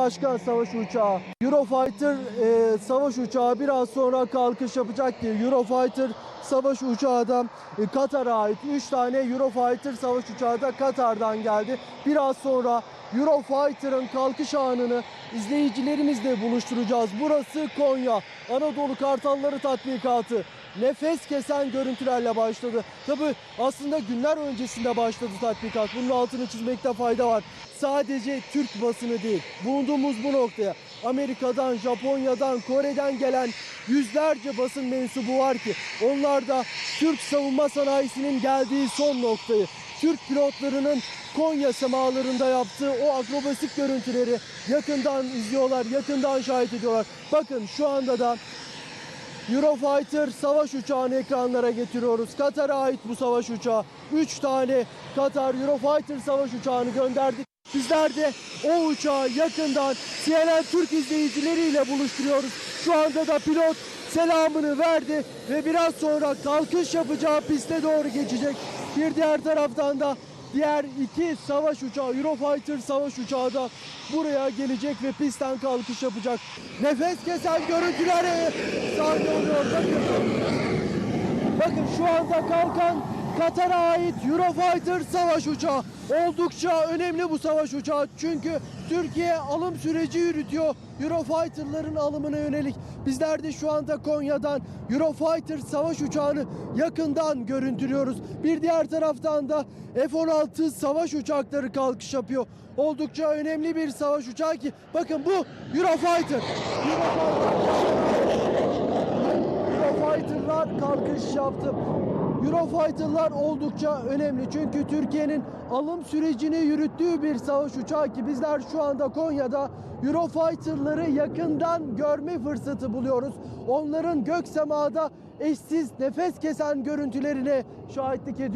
Başkan savaş uçağı. Eurofighter e, savaş uçağı biraz sonra kalkış yapacak diye. Eurofighter savaş uçağı da e, Katar'a ait. 3 tane Eurofighter savaş uçağı da Katar'dan geldi. Biraz sonra Eurofighter'ın kalkış anını izleyicilerimizle buluşturacağız. Burası Konya. Anadolu Kartalları tatbikatı. Nefes kesen görüntülerle başladı. Tabi aslında günler öncesinde başladı tatbikat. Bunun altını çizmekte fayda var. Sadece Türk basını değil. Bulunduğumuz bu noktaya Amerika'dan, Japonya'dan, Kore'den gelen yüzlerce basın mensubu var ki onlar da Türk savunma sanayisinin geldiği son noktayı, Türk pilotlarının Konya semalarında yaptığı o akrobasik görüntüleri yakından izliyorlar, yakından şahit ediyorlar. Bakın şu anda da Eurofighter savaş uçağını ekranlara getiriyoruz. Katar'a ait bu savaş uçağı. 3 tane Katar Eurofighter savaş uçağını gönderdik. Bizler de o uçağı yakından CNN Türk izleyicileriyle buluşturuyoruz. Şu anda da pilot selamını verdi ve biraz sonra kalkış yapacağı piste doğru geçecek. Bir diğer taraftan da diğer iki savaş uçağı Eurofighter savaş uçağı da buraya gelecek ve pistten kalkış yapacak. Nefes kesen görüntülere sahne oluyor. Bakın. Bakın şu anda kalkan Katar'a ait Eurofighter savaş uçağı. Oldukça önemli bu savaş uçağı. Çünkü Türkiye alım süreci yürütüyor. Eurofighter'ların alımına yönelik. Bizler de şu anda Konya'dan Eurofighter savaş uçağını yakından görüntülüyoruz. Bir diğer taraftan da F-16 savaş uçakları kalkış yapıyor. Oldukça önemli bir savaş uçağı ki bakın bu Eurofighter. Eurofighter'lar kalkış yaptı. Eurofighter'lar oldukça önemli çünkü Türkiye'nin alım sürecini yürüttüğü bir savaş uçağı ki bizler şu anda Konya'da Eurofighter'ları yakından görme fırsatı buluyoruz. Onların gök semada eşsiz nefes kesen görüntülerine şahitlik ediyoruz.